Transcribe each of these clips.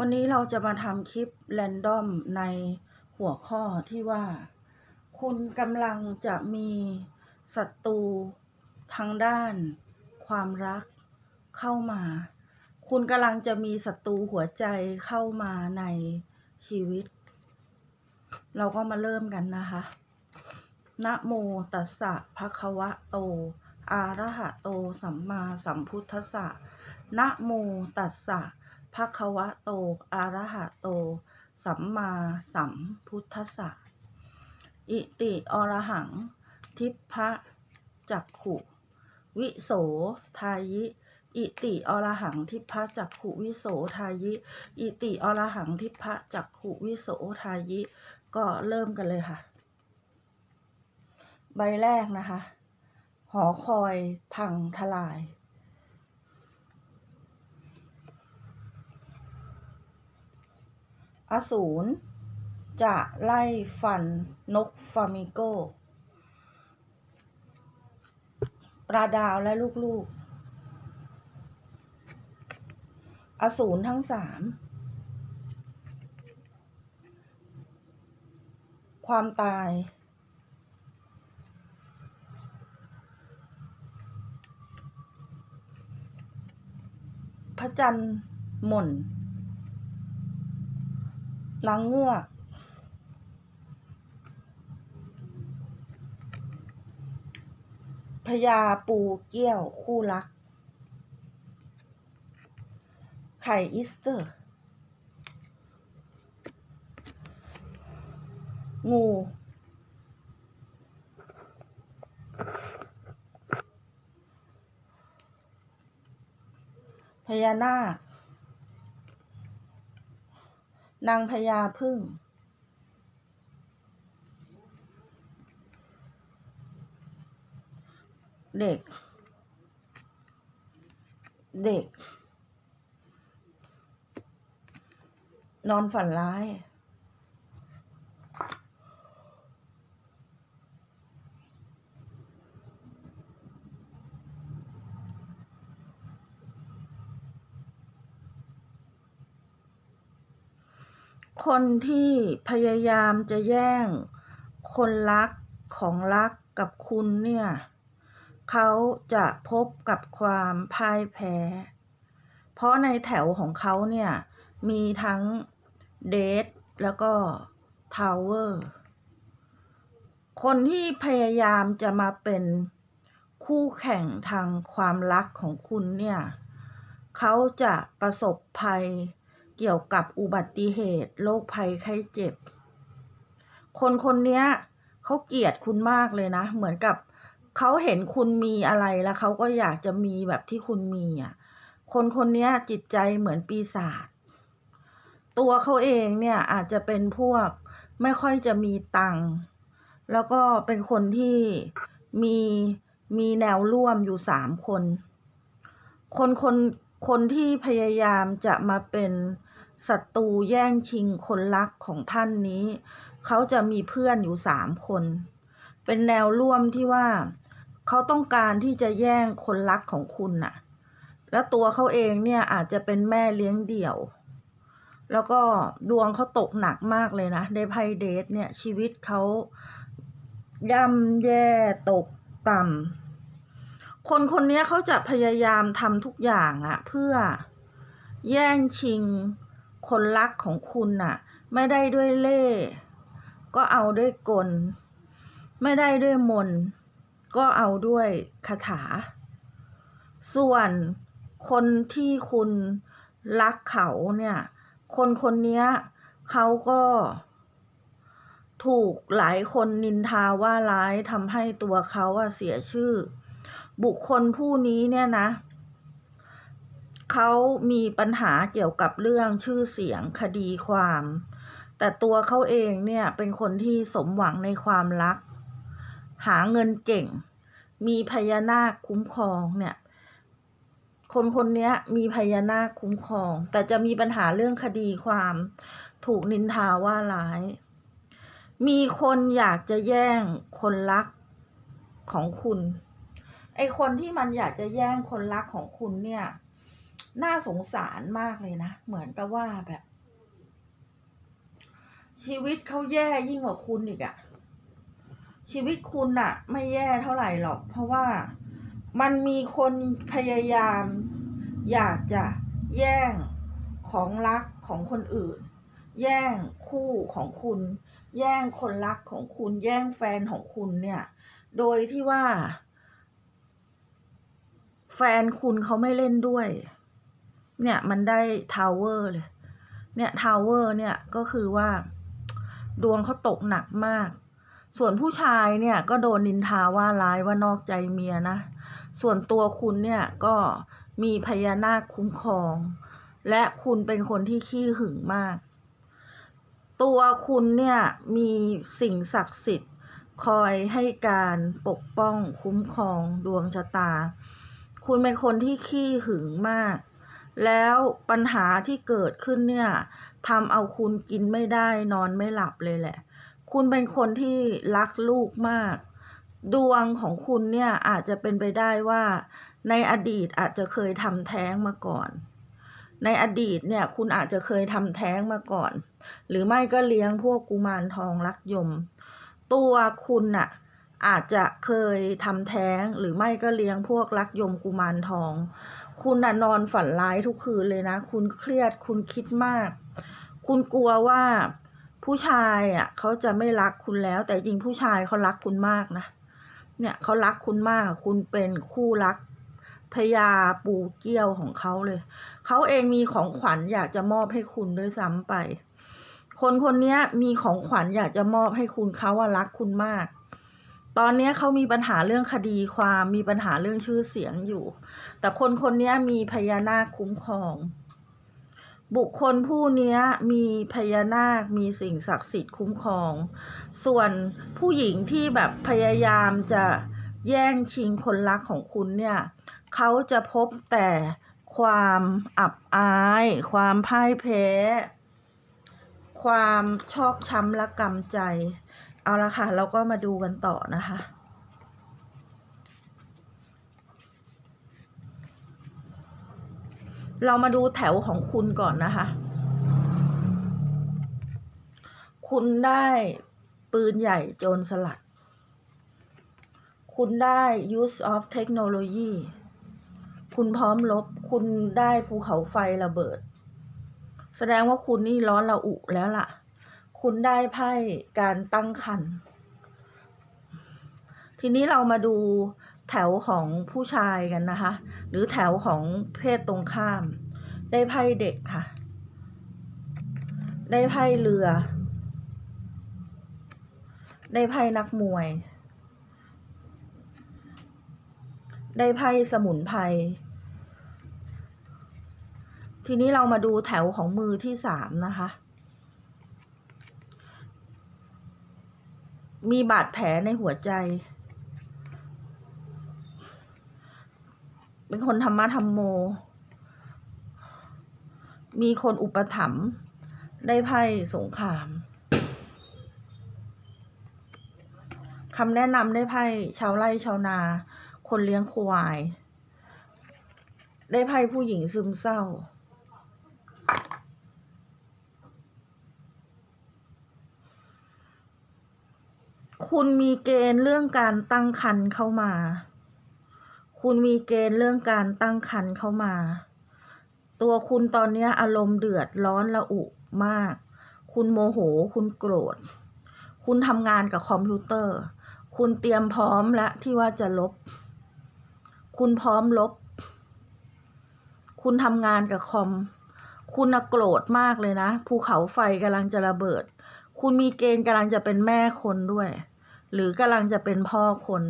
วันนี้เราจะมาทำคลิปแรนดอมในหัวข้อที่ว่า คุณกำลังจะมีศัตรูทางด้าน ความรักเข้ามา คุณกำลังจะมีศัตรูหัวใจเข้ามาในชีวิต เราก็มาเริ่มกันนะคะนะโมตัสสะภะคะวะโตอะระหะโต สัมมาสัมพุทธัสสะนะโมตัสสะ ภะคะวะโต อะระหะโต สัมมาสัมพุทธัสสะ อิติอรหัง ทิพะจักขุ วิโสทายิ อิติอรหัง ทิพะจักขุวิโสทายิ อิติอรหัง ทิพพะจักขุวิโสทายิ ก็เริ่มกันเลยค่ะ ใบแรกนะคะ หอคอยพังทลาย อสูรจะไล่ฟันนกฟามิโกปลาดาวและลูกๆ อสูรทั้งสาม ความตาย พระจันทร์หม่น นางเงือกพญาปูเกี้ยวคู่รัก ไข่อีสเตอร์ งู พญานาค นางพญาพึ่ง เด็ก เด็ก นอนฝันร้าย คนที่พยายามจะแย่งคนรักของรักกับคุณเนี่ย เขาจะพบกับความพ่ายแพ้ เพราะในแถวของเขาเนี่ย มีทั้งเดทแล้วก็ทาวเวอร์ คนที่พยายามจะมาเป็นคู่แข่งทางความรักของคุณเนี่ย เขาจะประสบภัย เกี่ยวกับอุบัติเหตุโรคภัยไข้เจ็บ คนคนนี้ยเขาเกลียดคุณมากเลยนะ เหมือนกับเขาเห็นคุณมีอะไรแล้วเขาก็อยากจะมีแบบที่คุณมีอะ คนคนนี้จิตใจเหมือนปีศาจตัวเขาเองเนี่ยอาจจะเป็นพวกไม่ค่อยจะมีตังค์แล้วก็เป็นคนที่มีมีแนวร่วมอยู่สามคน คนคนคนที่พยายามจะมาเป็น ศัตรูแย่งชิงคนรักของท่านนี้ เขาจะมีเพื่อนอยู่สามคน เป็นแนวร่วมที่ว่า เขาต้องการที่จะแย่งคนรักของคุณน่ะ แล้วตัวเขาเองเนี่ยอาจจะเป็นแม่เลี้ยงเดี่ยว แล้วก็ดวงเขาตกหนักมากเลยนะในไพ่เดทเนี่ยชีวิตเขาย่ำแย่ตกต่ำคนคนนี้เขาจะพยายามทำทุกอย่างอะเพื่อแย่งชิง คนรักของคุณน่ะ ไม่ได้ด้วยเล่ก็เอาด้วยกล ไม่ได้ด้วยมน ก็เอาด้วยคาถา ส่วนคนที่คุณรักเขาเนี่ย คนคนนี้เขาก็ถูกหลายคนนินทาว่าร้ายทำให้ตัวเขาเสียชื่อ บุคคลผู้นี้เนี่ยนะ เขามีปัญหาเกี่ยวกับเรื่องชื่อเสียงคดีความ แต่ตัวเขาเองเนี่ยเป็นคนที่สมหวังในความรัก หาเงินเก่ง มีพญานาคคุ้มครองเนี่ย คนคนนี้มีพญานาคคุ้มครอง แต่จะมีปัญหาเรื่องคดีความ ถูกนินทาว่าร้าย มีคนอยากจะแย่งคนรักของคุณ ไอคนที่มันอยากจะแย่งคนรักของคุณเนี่ย น่าสงสารมากเลยนะ เหมือนกับว่าแบบ ชีวิตเขาแย่ยิ่งกว่าคุณอีกอะชีวิตคุณอะไม่แย่เท่าไหร่หรอก เพราะว่ามันมีคนพยายาม อยากจะแย่งของรักของคนอื่น แย่งคู่ของคุณ แย่งคนรักของคุณ แย่งแฟนของคุณเนี่ย โดยที่ว่า แฟนคุณเขาไม่เล่นด้วย เนี่ยมันได้ทาวเวอร์เลย เนี่ยทาวเวอร์เนี่ยก็คือว่า ดวงเขาตกหนักมาก ส่วนผู้ชายเนี่ยก็โดนนินทาว่าร้ายว่านอกใจเมียนะ ส่วนตัวคุณเนี่ยก็มีพญานาคคุ้มครอง และคุณเป็นคนที่ขี้หึงมาก ตัวคุณเนี่ยมีสิ่งศักดิ์สิทธิ์คอยให้การปกป้องคุ้มครองดวงชะตา คุณเป็นคนที่ขี้หึงมาก แล้วปัญหาที่เกิดขึ้นเนี่ยทำเอาคุณกินไม่ได้นอนไม่หลับเลยแหละ คุณเป็นคนที่รักลูกมาก ดวงของคุณเนี่ยอาจจะเป็นไปได้ว่า ในอดีตอาจจะเคยทำแท้งมาก่อน ในอดีตเนี่ยคุณอาจจะเคยทำแท้งมาก่อน หรือไม่ก็เลี้ยงพวกกุมารทองรักยม ตัวคุณน่ะอาจจะเคยทำแท้งหรือไม่ก็เลี้ยงพวกรักยมกุมารทอง คุณน่ะนอนฝันร้ายทุกคืนเลยนะ คุณเครียด คุณคิดมาก คุณกลัวว่าผู้ชายอะเขาจะไม่รักคุณแล้ว แต่จริงผู้ชายเขารักคุณมากนะ เนี่ยเขารักคุณมาก คุณเป็นคู่รักพญาปูเกี้ยวของเขาเลย เขาเองมีของขวัญอยากจะมอบให้คุณด้วยซ้ำไป คนคนนี้มีของขวัญอยากจะมอบให้คุณเขาว่ารักคุณมาก ตอนนี้เขามีปัญหาเรื่องคดีความมีปัญหาเรื่องชื่อเสียงอยู่ แต่คนคนนี้มีพญานาคคุ้มครอง บุคคลผู้นี้มีพญานาคมีสิ่งศักดิ์สิทธิ์คุ้มครอง ส่วนผู้หญิงที่แบบพยายามจะแย่งชิงคนรักของคุณเนี่ยเขาจะพบแต่ความอับอาย ความพ่ายแพ้ ความชอกช้ำและกำใจ เอาละค่ะ เราก็มาดูกันต่อนะคะ เรามาดูแถวของคุณก่อนนะคะ คุณได้ปืนใหญ่โจรสลัด คุณได้ use of technology คุณพร้อมลบ คุณได้ภูเขาไฟระเบิด แสดงว่าคุณนี่ร้อนระอุแล้วล่ะ คุณได้ไพ่การตั้งคันทีนี้เรามาดูแถวของผู้ชายกันนะคะ หรือแถวของเพศตรงข้าม ได้ไพ่เด็กค่ะ ได้ไพ่เรือ ได้ไพ่นักมวย ได้ไพ่สมุนไพรทีนี้เรามาดูแถวของมือที่สามนะคะ มีบาดแผลในหัวใจ เป็นคนธรรมะธรรมโม มีคนอุปถัมภ์ได้ไพ่สงครามคำแนะนำได้ไพ่ชาวไร่ชาวนา คนเลี้ยงควาย ได้ไพ่ผู้หญิงซึมเศร้า คุณมีเกณฑ์เรื่องการตั้งครรภ์เข้ามา คุณมีเกณฑ์เรื่องการตั้งครรภ์เข้ามา ตัวคุณตอนนี้อารมณ์เดือดร้อนระอุมาก คุณโมโห คุณโกรธ คุณทำงานกับคอมพิวเตอร์ คุณเตรียมพร้อมแล้วที่ว่าจะลบ คุณพร้อมลบ คุณทำงานกับคอม คุณโกรธมากเลยนะ ภูเขาไฟกำลังจะระเบิดคุณมีเกณฑ์กำลังจะเป็นแม่คนด้วย หรือกำลังจะเป็นพ่อคน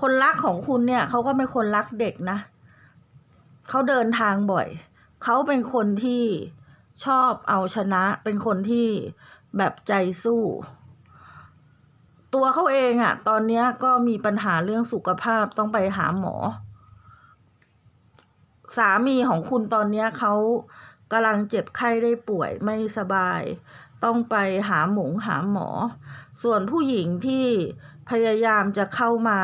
คนรักของคุณเนี่ยเขาก็เป็นคนรักเด็กนะเขาเดินทางบ่อยเขาเป็นคนที่ชอบเอาชนะ เป็นคนที่แบบใจสู้ ตัวเขาเองอะ่ะตอนนี้ก็มีปัญหาเรื่องสุขภาพต้องไปหาหมอ สามีของคุณตอนนี้เขากำลังเจ็บไข้ได้ป่วยไม่สบาย ต้องไปหาหมงหาหมอ ส่วนผู้หญิงที่พยายามจะเข้ามา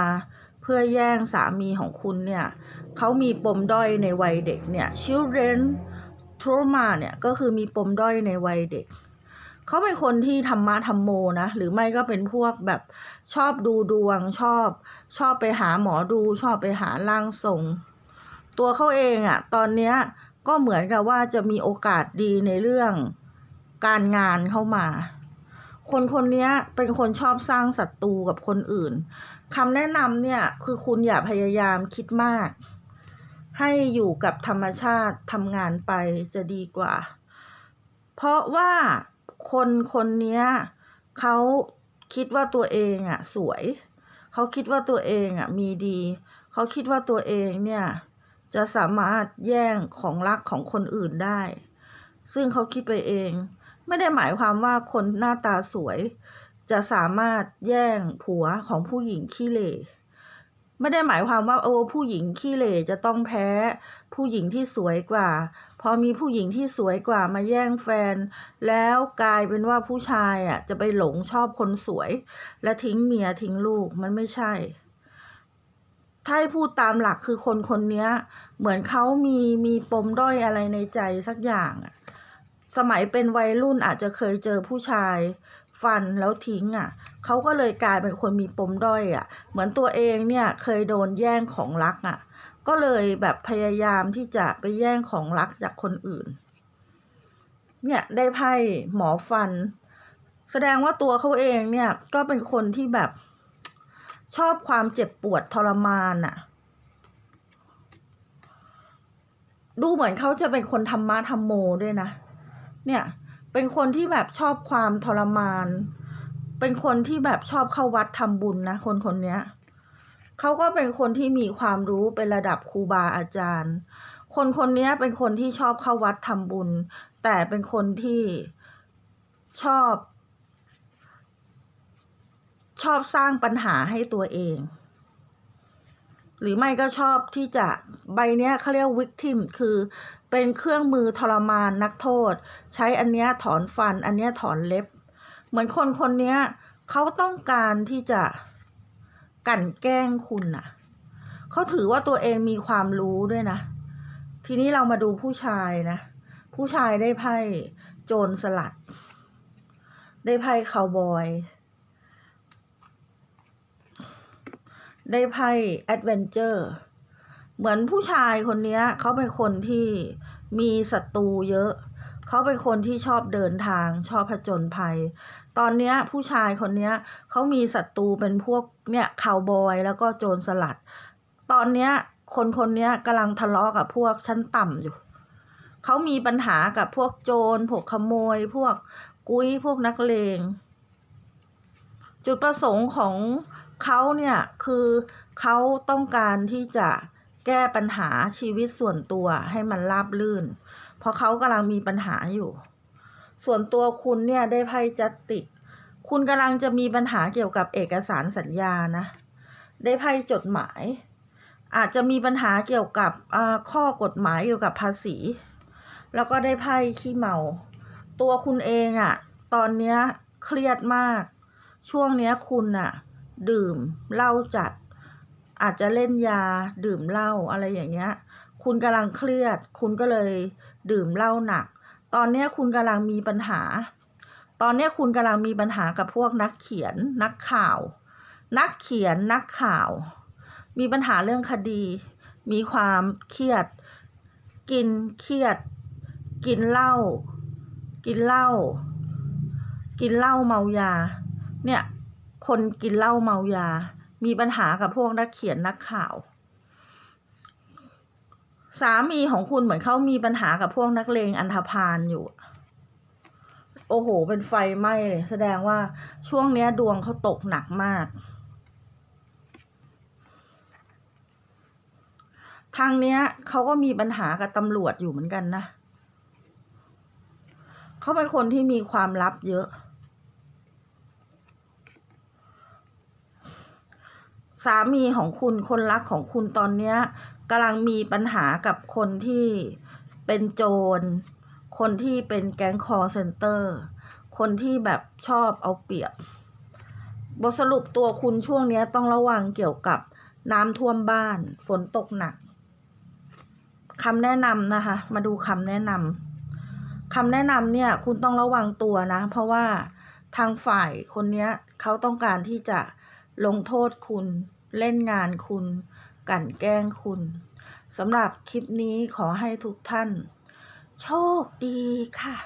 เพื่อแย่งสามีของคุณเนี่ยเขามีปมด้อยในวัยเด็กเนี่ย children trauma เนี่ยก็คือมีปมด้อยในวัยเด็กเขาเป็นคนที่ธรรมะธรรมโมนะหรือไม่ก็เป็นพวกแบบชอบดูดวงชอบ ชอบไปหาหมอดู ชอบไปหาร่างทรง ตัวเขาเองอะ่ะ ตอนเนี้ยก็เหมือนกับว่าจะมีโอกาสดีในเรื่องการงานเข้ามา คนคนนี้เป็นคนชอบสร้างศัตรูกับคนอื่นคำแนะนำเนี่ยคือคุณอย่าพยายามคิดมาก ให้อยู่กับธรรมชาติทำงานไปจะดีกว่า เพราะว่าคนคนนี้เขาคิดว่าตัวเองอะสวย เขาคิดว่าตัวเองอะมีดี เขาคิดว่าตัวเองเนี่ยจะสามารถแย่งของรักของคนอื่นได้ ซึ่งเขาคิดไปเอง ไม่ได้หมายความว่าคนหน้าตาสวย จะสามารถแย่งผัวของผู้หญิงขี้เหร่ไม่ได้หมายความว่าโอ้ผู้หญิงขี้เหร่จะต้องแพ้ ผู้หญิงที่สวยกว่า พอมีผู้หญิงที่สวยกว่ามาแย่งแฟน แล้วกลายเป็นว่าผู้ชายอะจะไปหลงชอบคนสวย และทิ้งเมียทิ้งลูกมันไม่ใช่ถ้าให้พูดตามหลักคือคนคนนี้เหมือนเขามีมีปมด้อยอะไรในใจสักอย่างอะ สมัยเป็นวัยรุ่นอาจจะเคยเจอผู้ชาย ฟันแล้วทิ้งอะเขาก็เลยกลายเป็นคนมีปมด้อยอะ เหมือนตัวเองเนี่ยเคยโดนแย่งของรักอะ ก็เลยแบบพยายามที่จะไปแย่งของรักจากคนอื่น เนี่ยได้ไพ่หมอฟัน แสดงว่าตัวเขาเองเนี่ยก็เป็นคนที่แบบชอบความเจ็บปวดทรมานอะดูเหมือนเขาจะเป็นคนธรรมะธรรมโมด้วยนะ เนี่ย เป็นคนที่แบบชอบความทรมาน เป็นคนที่แบบชอบเข้าวัดทำบุญนะ คนคนเนี้ยเขาก็เป็นคนที่มีความรู้เป็นระดับครูบาอาจารย์ คนคนนี้เป็นคนที่ชอบเข้าวัดทำบุญ แต่เป็นคนที่ชอบ ชอบสร้างปัญหาให้ตัวเอง หรือไม่ก็ชอบที่จะใบเนี้ยเขาเรียกวิกทิมคือ เป็นเครื่องมือทรมานนักโทษ ใช้อันเนี้ยถอนฟัน อันเนี้ยถอนเล็บ เหมือนคนคนเนี้ยเขาต้องการที่จะกั่นแกล้งคุณน่ะเขาถือว่าตัวเองมีความรู้ด้วยนะ ทีนี้เรามาดูผู้ชายนะ ผู้ชายได้ไพ่โจรสลัด ได้ไพ่คาวบอย ได้ไพ่แอดเวนเจอร์ เหมือนผู้ชายคนนี้เขาเป็นคนที่มีศัตรูเยอะ เขาเป็นคนที่ชอบเดินทางชอบผจญภัย ตอนนี้ผู้ชายคนนี้เขามีศัตรูเป็นพวกเนี่ยคาวบอยแล้วก็โจรสลัด ตอนนี้คนคนนี้กำลังทะเลาะกับพวกชั้นต่ำอยู่ เขามีปัญหากับพวกโจรพวกขโมย พวกกุ้ยพวกนักเลง จุดประสงค์ของเขาเนี่ยคือเขาต้องการที่จะ แก้ปัญหาชีวิตส่วนตัวให้มันราบลื่น เพราะเขากำลังมีปัญหาอยู่ ส่วนตัวคุณเนี่ยได้ไพ่จัตติ คุณกำลังจะมีปัญหาเกี่ยวกับเอกสารสัญญานะ ได้ไพ่จดหมาย อาจจะมีปัญหาเกี่ยวกับข้อกฎหมายเกี่ยวกับภาษี แล้วก็ได้ไพ่ขี้เมา ตัวคุณเองอะตอนเนี้ยเครียดมาก ช่วงเนี้ยคุณอะดื่มเหล้าจัด อาจจะเล่นยาดื่มเหล้าอะไรอย่างเงี้ย คุณกำลังเครียด คุณก็เลยดื่มเหล้าหนัก ตอนนี้คุณกำลังมีปัญหา ตอนนี้คุณกำลังมีปัญหากับพวกนักเขียน นักข่าว นักเขียนนักข่าว มีปัญหาเรื่องคดี มีความเครียด กินเครียด กินเหล้ากินเหล้ากินเหล้าเมายา เนี่ย คนกินเหล้าเมายา มีปัญหากับพวกนักเขียนนักข่าว สามีของคุณเหมือนเขามีปัญหากับพวกนักเลงอันธพาลอยู่ โอ้โห เป็นไฟไหม้เลย แสดงว่าช่วงเนี้ยดวงเขาตกหนักมาก ทางเนี้ยเขาก็มีปัญหากับตำรวจอยู่เหมือนกันนะ เขาเป็นคนที่มีความลับเยอะ สามีของคุณคนรักของคุณตอนเนี้ยกำลังมีปัญหากับคนที่เป็นโจร คนที่เป็นแก๊งคอร์เซนเตอร์ คนที่แบบชอบเอาเปรียบ บทสรุปตัวคุณช่วงเนี้ยต้องระวังเกี่ยวกับน้ำท่วมบ้าน ฝนตกหนักคำแนะนำนะคะ มาดูคำแนะนำคำแนะนำเนี่ย คุณต้องระวังตัวนะ เพราะว่าทางฝ่ายคนเนี้ยเขาต้องการที่จะ ลงโทษคุณ เล่นงานคุณกลั่นแกล้งคุณสำหรับคลิปนี้ขอให้ทุกท่าน โชคดีค่ะ